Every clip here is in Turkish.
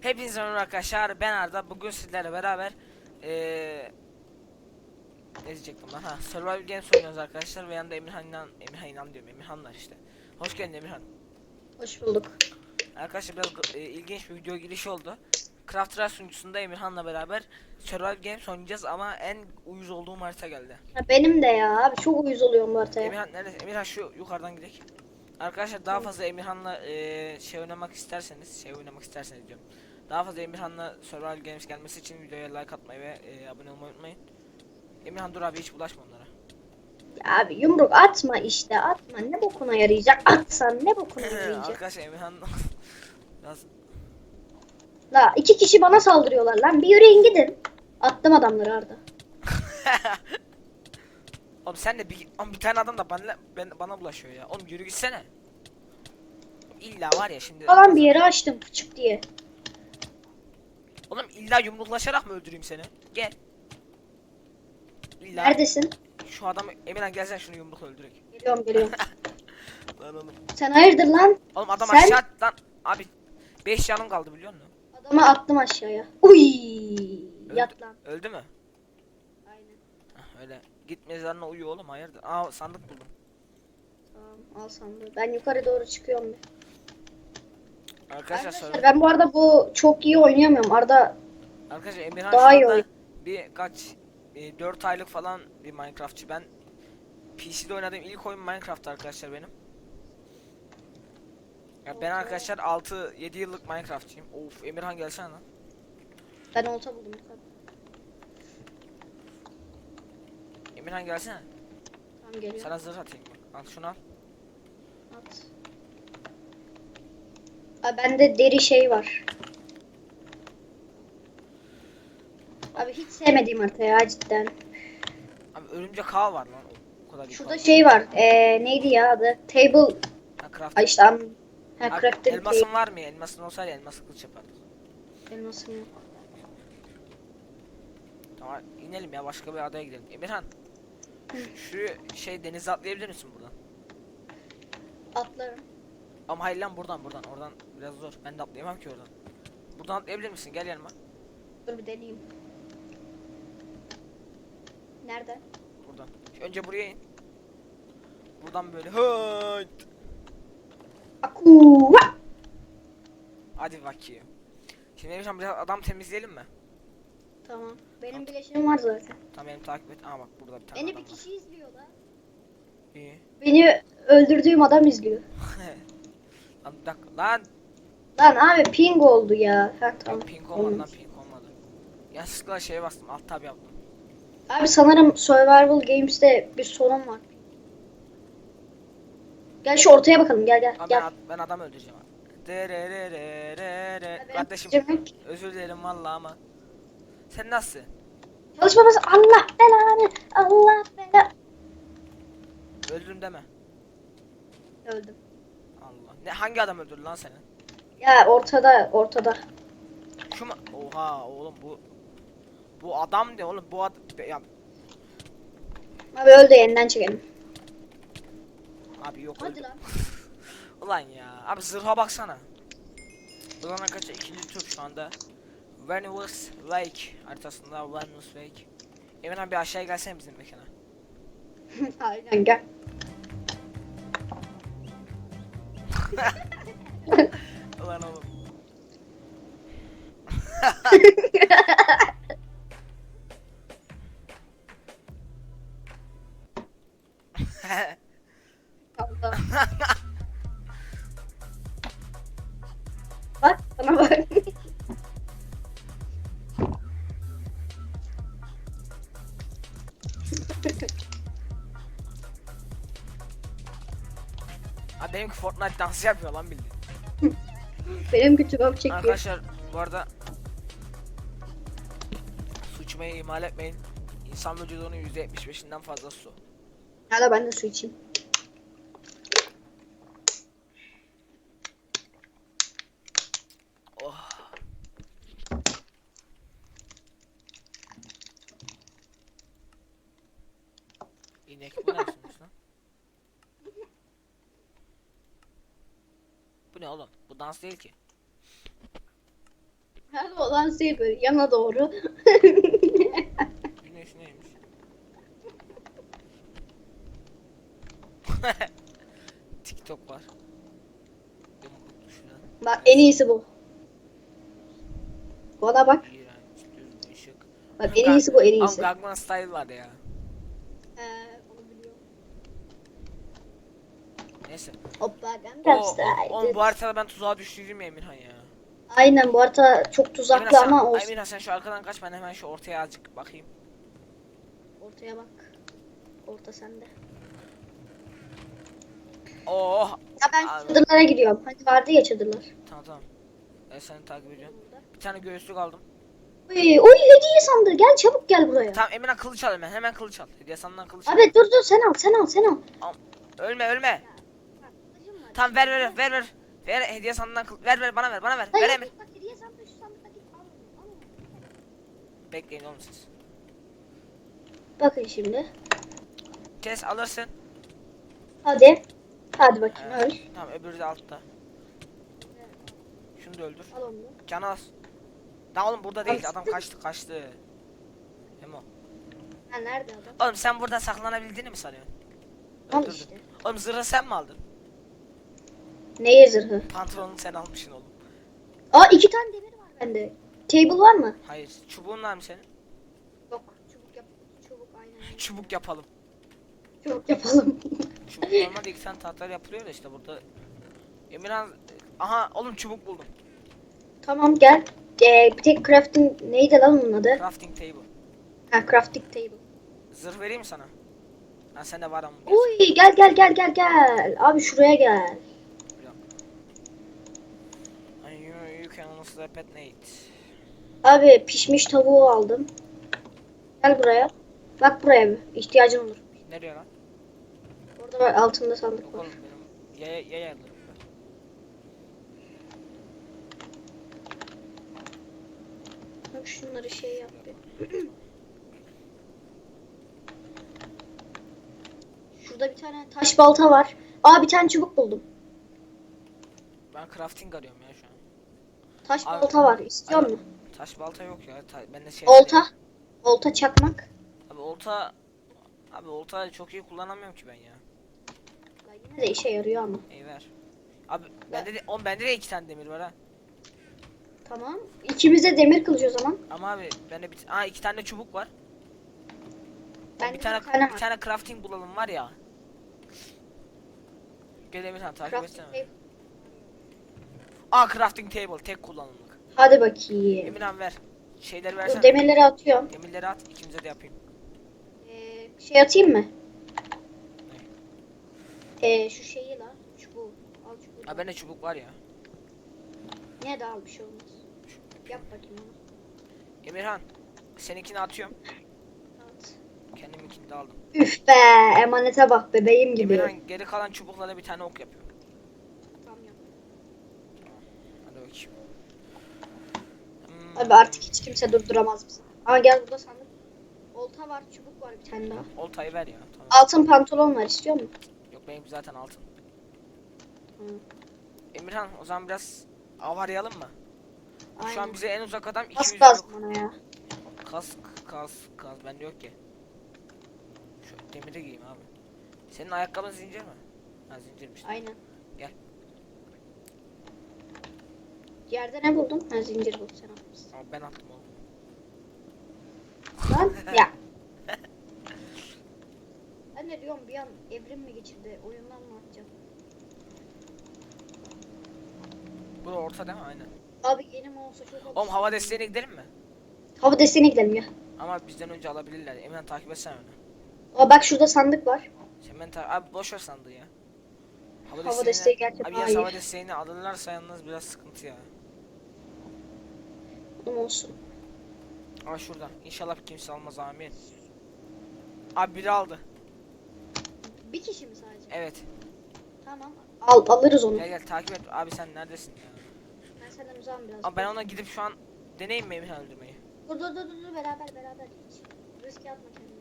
Hepinize merhaba arkadaşlar. Ben Arda. Bugün sizlerle beraber eee ne diyecektim lan? Ha, Survival Games oynuyoruz arkadaşlar ve yanında Emirhan İnan, Emirhan İnan diyorum. Emirhan var işte. Hoş geldin Emirhan. Hoş bulduk. Arkadaşlar biraz e, ilginç bir video girişi oldu. Craft Rush sunucusunda Emirhan'la beraber Survival Games oynayacağız ama en uyuz olduğum harita geldi. Ya benim de ya abi çok uyuz oluyorum bu haritaya. Emirhan nerede? Emirhan şu yukarıdan gidelim. Arkadaşlar daha fazla Emirhan'la eee, şey oynamak isterseniz, şey oynamak isterseniz diyorum. Daha fazla Emirhan'la Survival Games gelmesi için videoya like atmayı ve eee, abone olmayı unutmayın. Emirhan dur abi hiç bulaşma onlara. Ya abi yumruk atma işte atma ne bokuna yarayacak atsan ne bokuna yarayacak. Arkadaşlar Emirhan biraz La iki kişi bana saldırıyorlar lan bir yürüyün gidin. Attım adamları Arda. Oğlum sen de bir, oğlum bir tane adam da bana, ben, bana bulaşıyor ya. Oğlum yürü gitsene. İlla var ya şimdi. Falan bir yere açtım fıçık diye. Oğlum illa yumruklaşarak mı öldüreyim seni? Gel. İlla Neredesin? şu adamı Emirhan gelsen şunu yumrukla öldürek. Geliyorum geliyorum. Lan oğlum. Sen hayırdır lan? Oğlum adam Sen- aşağı lan. Abi 5 canım kaldı biliyor musun? Adamı attım aşağıya. Uy yat lan. Öldü mü? Aynen. Hah, öyle. Git mezarına uyu oğlum hayırdır. Aa sandık buldum. Tamam al sandığı. Ben yukarı doğru çıkıyorum bir. Arkadaşlar Arkadaşlar sonra. ben bu arada bu çok iyi oynayamıyorum. Arda Arkadaşlar Emirhan Daha iyi şu anda oyun. bir kaç e, 4 aylık falan bir Minecraftçı. Ben PC'de oynadığım ilk oyun Minecraft arkadaşlar benim. Ya ben Oldu. arkadaşlar 6 7 yıllık Minecraftçıyım. Of Emirhan gelsene lan. ben olta buldum. yukarı. Emirhan gelsene. Tamam geliyorum. Sana zırh atayım bak. Al şunu al. At. Abi bende deri şey var. Abi hiç sevmediğim harita ya cidden. Abi örümcek ağ var lan. O kadar Şurada yukarı. şey var. Ee, neydi ya adı? Table. Ha, craft. Ay işte am. Ha Abi, crafting elmasın table. var mı ya? Elmasın olsaydı elmas kılıç yapardık. Elmasım yok. Tamam inelim ya başka bir adaya gidelim. Emirhan. Şu şey denize atlayabilir misin buradan? Atlarım. Ama hayır lan buradan buradan oradan biraz zor. Ben de atlayamam ki oradan. Buradan atlayabilir misin? Gel yanıma. Dur bir deneyeyim. Nerede? Buradan. Önce buraya in. Buradan böyle hıt. Aku. Hadi bakayım. Şimdi Emirhan biraz adam temizleyelim mi? Tamam. Benim bileşiğim var zaten. Tamam benim takip et. Aa bak burada bir tane Beni adam bir var. kişi izliyor da. İyi. Beni öldürdüğüm adam izliyor. lan bir dakika lan. Lan abi ping oldu ya. Ha tamam. Yok pink olmadı lan Olmadı. pink olmadı. Yanlışlıkla şeye bastım alt tab yaptım. Abi sanırım Survival Games'te bir sorun var. Gel şu ortaya bakalım gel gel Aa, ben, gel. ad- ben adam öldüreceğim abi. Dererererere. Kardeşim özür dilerim vallahi ama. Sen nasılsın? Çalışmamız Allah belanı Allah belanı. Öldüm deme. Öldüm. Allah. Ne hangi adam öldürdü lan seni? Ya ortada ortada. Şu mu? Oha oğlum bu bu adam de oğlum bu ad ya Abi öldü yeniden çekelim. abi yok Hadi öldü. lan. Ulan ya abi zırha baksana. Ulan arkadaşlar ikinci tur şu anda. Venus Lake haritasında Venus Lake. Emin abi aşağıya gelsene bizim mekana. Aynen gel. Ulan oğlum. Benimki Fortnite dansı yapıyor lan bildiğin. Benim kütübem çekiyor. Arkadaşlar bu arada su içmeyi ihmal etmeyin. İnsan vücudunun %75'inden fazla su. Hala ben de su içeyim. Oh. İnek bu ne yapıyorsunuz lan? Dans değil ki. Nerede olan şey böyle yana doğru. Güneş neymiş? TikTok var. Bak en iyisi bu. Bana bak. Bak en iyisi bu en iyisi. Ama Gangnam Style var ya. Ee, onu biliyorum. Neyse. O, o, oğlum bu haritada ben tuzağa düştüydüm ya Emirhan ya. Aynen bu arada çok Emirhan tuzaklı sen, ama olsun. Emirhan sen şu arkadan kaç ben hemen şu ortaya azıcık bakayım. Ortaya bak. Orta sende. Oh. Ya ben Abi. çadırlara gidiyorum. Hani vardı ya çadırlar. Tamam tamam. Ben seni takip ediyorum. Bir tane göğüslük aldım. Oy, oy hediye sandığı. Gel çabuk gel buraya. Tamam Emirhan kılıç al hemen. Hemen kılıç al. Hediye sandığından kılıç al. Abi dur dur sen al sen al sen al. Ölme ölme. Tamam ver ver ver ver. Ver hediye sandığından kılıç. Ver ver bana ver bana ver. Ver Emir. Bak hediye sandığı şu sandıkta git al onu, al onu. Bekleyin oğlum siz. Bakın şimdi. Kes alırsın. Hadi. Hadi bakayım Evet. öl. Tamam öbürü de altta. Şunu da öldür. Al onu. Can az. Daha oğlum burada değil. Adam kaçtı kaçtı. Emo. Ha nerede adam? Oğlum sen burada saklanabildiğini mi sanıyorsun? Al işte. Oğlum zırhı sen mi aldın? Neye zırhı? Pantolonunu sen almışsın oğlum. Aa iki tane demir var bende. Table var mı? Hayır. Çubuğun var mı senin? Yok. Çubuk yap. Çubuk aynen. Çubuk yapalım. Çubuk yapalım. Çubuk normalde iki tane tahtalar yapılıyor da işte burada. Emirhan... Aha oğlum çubuk buldum. tamam gel. Ee, bir tek crafting neydi lan onun adı? Crafting table. Ha crafting table. Zırh vereyim mi sana? Ha sende var ama. Uy gel gel gel gel gel. Abi şuraya gel. You, you can slap at night. Abi pişmiş tavuğu aldım. Gel buraya. Bak buraya bir. İhtiyacın olur. Nereye lan? Orada var, altında sandık var. oğlum benim yaya yaya alırım. Bak şunları şey yap bir. Şurada bir tane taş balta var. Aa bir tane çubuk buldum. Ben crafting arıyorum ya şu an. Taş Abi- balta var. İstiyor musun? Taş balta yok ya. Ta bende şey Olta. Olta çakmak. Abi olta Abi olta çok iyi kullanamıyorum ki ben ya. Ya Yine de işe yarıyor ama. İyi ver. Abi bende de oğlum bende de iki tane demir var ha. Tamam. İkimize demir kılıcı o zaman. Ama abi bende bir Aa iki tane çubuk var. Ben bir tane bir tane bir tane crafting bulalım var ya. Gel Emirhan takip etsene. Aa crafting table tek kullanımlık. Hadi bakayım. Emirhan ver. Şeyleri Dur, versene. demirleri atıyorum. Demirleri at ikimize de yapayım. Ee, şey atayım mı? Ee, şu şeyi la. Çubuğu. Al çubuğu. Ha bende çubuk var ya. Yine de al bir şey olmaz. Yap bakayım onu. Emirhan seninkini atıyorum. At. Kendiminkini de aldım. Üf be emanete bak bebeğim gibi. Emirhan geri kalan çubuklara bir tane ok yapıyor. Tamam yap. Hadi bakayım. Hmm, Abi artık hiç kimse durduramaz bizi. Aa gel burada sandık. Olta var, çubuk var bir tane daha. Oltayı ver ya. Tamam. Altın pantolon var istiyor musun? Yok benim zaten altın. Hı. Emirhan o zaman biraz av arayalım mı? Şu an Aynen. bize en uzak adam Az 200 lazım yok. bana ya. Kask, kask, kask. Bende yok ki. Şu demiri giyeyim abi. Senin ayakkabın zincir mi? Ha zincirmiş. Aynen. Gel. Yerde ne buldun? Ha zincir buldum sen atmışsın. Ama ben attım oğlum. Lan ya. Ben de diyorum bir an evrim mi geçirdi? Oyundan mı atacağım? Bu da orta değil mi? Aynen. Abi yeni olsa çok Oğlum hava desteğine gidelim mi? Hava desteğine gidelim ya. Ama bizden önce alabilirler. Emirhan takip etsene onu. Aa bak şurada sandık var. Sen ben ta- abi boş ver sandığı ya. Hava, Hava desteği gerçekten Abi ya hava desteğini alırlarsa yalnız biraz sıkıntı ya. Oğlum olsun. Ama şurada. İnşallah kimse almaz amin. Abi biri aldı. Bir kişi mi sadece? Evet. Tamam. Al alırız onu. Gel gel takip et. Abi sen neredesin? Ben senden uzağım biraz. Abi ben ona gidip şu an deneyim mi Emirhan öldürmeyi? Dur dur dur dur beraber beraber hiç. Riske atma kendini.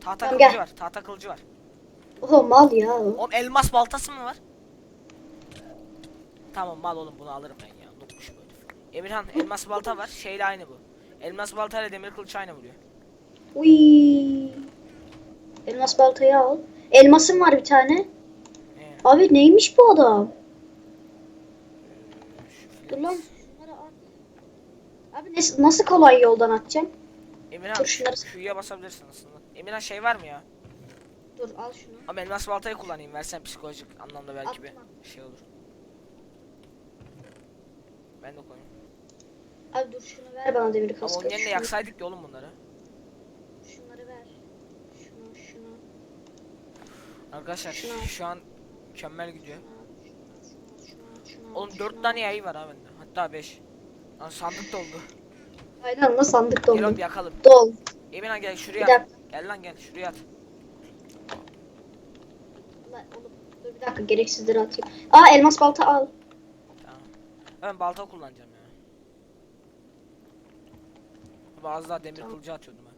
Tahta Tamam, kılıcı gel. var. Tahta kılıcı var. Oho mal ya. Oğlum elmas baltası mı var? Tamam mal oğlum bunu alırım ben ya. Unutmuş böyle. Emirhan elmas balta var. Şeyle aynı bu. Elmas balta ile demir kılıç aynı vuruyor. Uy. Elmas baltayı al. Elmasım var bir tane. Ee, Abi neymiş bu adam? şu Dur lan. At. Abi nasıl kolay yoldan atacağım? Emirhan Dur şunları- Q'ya basabilirsin aslında. Emirhan şey var mı ya? Dur al şunu. Ama elmas baltayı kullanayım. Versen psikolojik anlamda belki bir Atma. şey olur. Ben de koyayım. Abi dur şunu ver bana demir Ama kaskı. yerine Şunu- yaksaydık ya oğlum bunları. Şunları ver. Şunu şunu. Arkadaşlar Şunu şu an mükemmel gidiyor. Oğlum. 4 tane yayı var ha bende. Hatta 5. Lan sandık doldu. Aynen lan sandık Gel oğlum doldu. yakalım. Dol. Emirhan gel Bir şuraya. Gel lan gel şuraya at. Lan oğlum, Dur bir dakika gereksizleri atayım. Aa elmas balta al. Ben balta kullanacağım ya. Bazı daha demir Tamam. kılıcı atıyordum ben.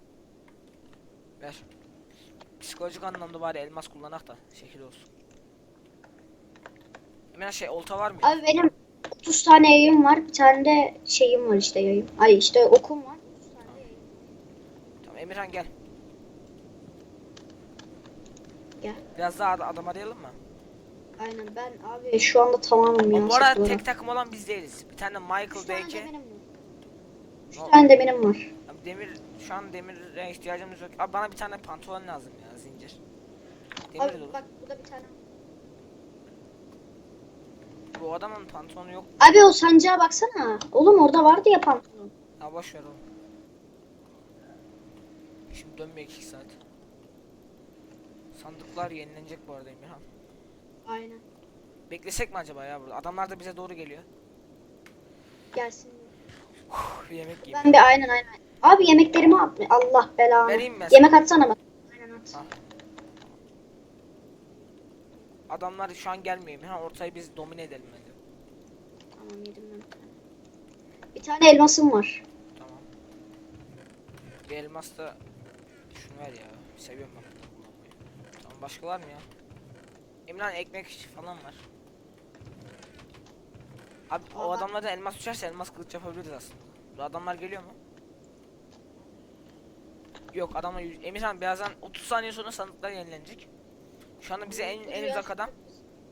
Ver. Psikolojik anlamda bari elmas kullanak da şekil olsun. Emirhan şey olta var mı? Abi benim 30 tane yayım var. Bir tane de şeyim var işte yayım. Ay işte okum var. 30 tane de yayım. Tamam Emirhan gel. Gel. Biraz daha ad- adam arayalım mı? Aynen ben abi şu anda tamamım ya. Ama bu arada tek takım olan biz değiliz. Bir tane Michael Üç tane DK. demirim var. Üç Ne- tane demirim var. Abi demir şu an demire ihtiyacımız yok. Abi bana bir tane pantolon lazım ya zincir. Demir Abi de olur. bak burada bir tane. Bu adamın pantolonu yok. Abi o sancağa baksana. Oğlum orada vardı ya pantolon. Ha boş ver oğlum. Şimdi dönmüyor 2 saat. Sandıklar yenilenecek bu arada Emirhan. Beklesek mi acaba ya burada? Adamlar da bize doğru geliyor. Gelsin. Uf, bir yemek yiyeyim. Ben bir aynen aynen. Abi yemeklerimi at. Allah belanı. Vereyim ben Yemek atsana bak. Aynen at. Al. Adamlar şu an gelmiyor Emirhan. Ortayı biz domine edelim bence. Tamam yedim ben bir tane. Elmasım var. Tamam. Bir elmas da şunu ver ya. Seviyorum ben bunu. Tamam başka var mı ya? Emirhan ekmek falan var. Abi o Aha. adamlardan elmas düşerse elmas kılıç yapabiliriz aslında. Bu adamlar geliyor mu? Yok adamlar yüz... Emirhan birazdan 30 saniye sonra sandıklar yenilenecek. Şu anda bize en, en uzak adam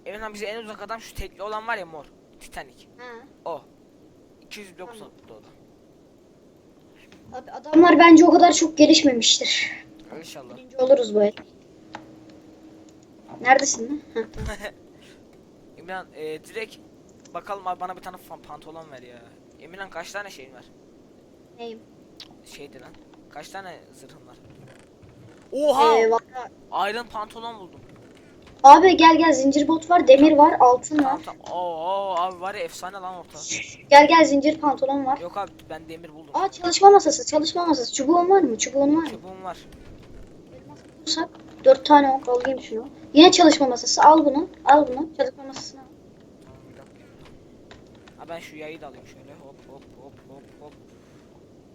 Emirhan bize en uzak adam şu tekli olan var ya mor. Titanic. Ha. O. 200 blok Tamam. o da. Abi adamlar bence o kadar çok gelişmemiştir. İnşallah. Birinci oluruz bu el. Neredesin lan? İmran e, direkt bakalım abi bana bir tane pantolon ver ya. Emirhan kaç tane şeyin var? Neyim? Şeydi lan. Kaç tane zırhın var? Oha! Ee, valla- Iron pantolon buldum. Abi gel gel zincir bot var, demir var, altın var. tamam. Oo, abi var ya efsane lan orta. Gel gel zincir pantolon var. Yok abi ben demir buldum. Aa çalışma masası, çalışma masası. Çubuğun var mı? Çubuğun var mı? Çubuğum var. Elmas bulursak dört tane ok alayım şunu. Yine çalışma masası. Al bunu. Al bunu. Çalışma masasını al. Ha ben şu yayı da alayım şöyle. Hop hop hop hop hop.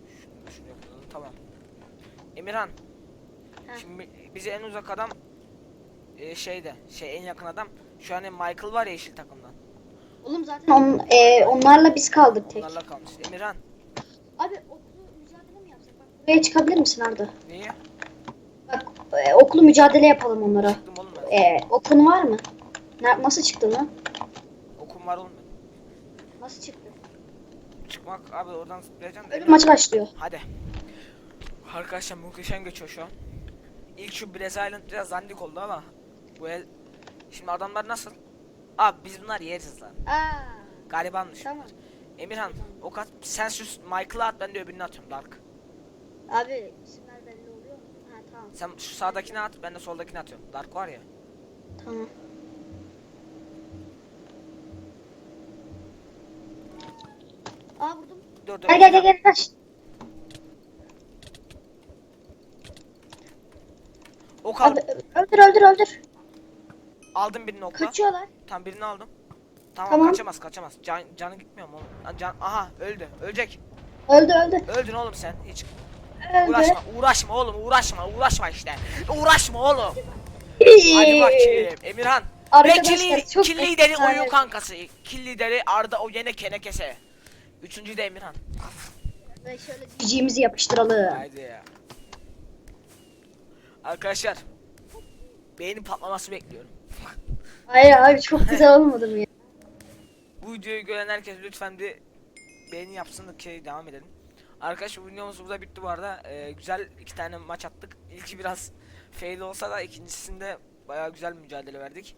Şunu şuraya koyalım. Tamam. Emirhan. Ha. Şimdi bize en uzak adam e, şeyde. Şey en yakın adam. Şu an Michael var ya yeşil takımdan. Oğlum zaten on, e, onlarla biz kaldık tek. Onlarla kalmış. Emirhan. Abi oklu mücadele mi yapsak? Bak buraya çıkabilir misin Arda? Niye? Bak e, oklu mücadele yapalım onlara. Çıktım oğlum ben. E, okun var mı? Na- nasıl çıktı lan? Okum var oğlum benim. Nasıl çıktı? Çıkmak abi oradan zıplayacaksın da. Ölüm maçı başlıyor. Hadi. Arkadaşlar muhteşem geçiyor şu an. İlk şu Island biraz zandik oldu ama bu el Şimdi adamlar nasıl? Abi biz bunlar yeriz lan. Aa, Garibanmış. tamam. Emirhan o kat sen şu Michael'ı at ben de öbürünü atıyorum Dark. Abi isimler belli oluyor mu? Ha tamam. Sen şu sağdakini at ben de soldakini atıyorum. Dark var ya. Tamam. Aa vurdum. Dur dur. Gel gel gel gel kaç. Ok al. Abi öldür öldür öldür. Aldım birini okla. Kaçıyorlar. Tam birini aldım. Tamam, Tamam. kaçamaz kaçamaz. Can, canı gitmiyor mu oğlum? Lan Can, aha öldü. Ölecek. Öldü öldü. Öldün oğlum sen. Hiç Öldü. uğraşma. Uğraşma oğlum uğraşma. Uğraşma işte. Uğraşma oğlum. Hadi bakayım. Emirhan. Arkadaşlar çok kill lideri oyun kankası. Kill lideri Arda o yine kenekese. Üçüncü de Emirhan. Ciciğimizi yapıştıralım. Haydi ya. Arkadaşlar. Beynin patlaması bekliyorum. Hayır abi çok güzel olmadı mı ya? Bu videoyu gören herkes lütfen bir beğeni yapsın da ki devam edelim. Arkadaşlar videomuz burada bitti bu arada. Ee, güzel iki tane maç attık. İlki biraz fail olsa da ikincisinde bayağı güzel mücadele verdik.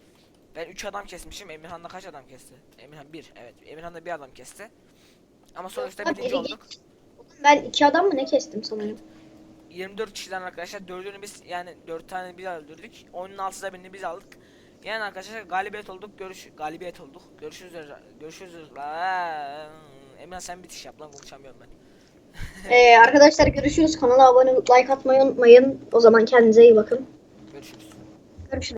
Ben 3 adam kesmişim. Emirhan da kaç adam kesti? Emirhan 1. Evet. Emirhan da bir adam kesti. Ama sonuçta Hadi birinci olduk. Ben iki adam mı ne kestim sanırım? 24 kişiden arkadaşlar dördünü biz yani 4 tane biz öldürdük. Oyunun altıda birini biz aldık. Yani arkadaşlar galibiyet olduk. Görüş galibiyet olduk. Görüşürüz. Görüşürüz. Emre sen bitiş yap lan konuşamıyorum ben. Ee, arkadaşlar görüşürüz. Kanala abone olup like atmayı unutmayın. O zaman kendinize iyi bakın. Görüşürüz. Görüşürüz.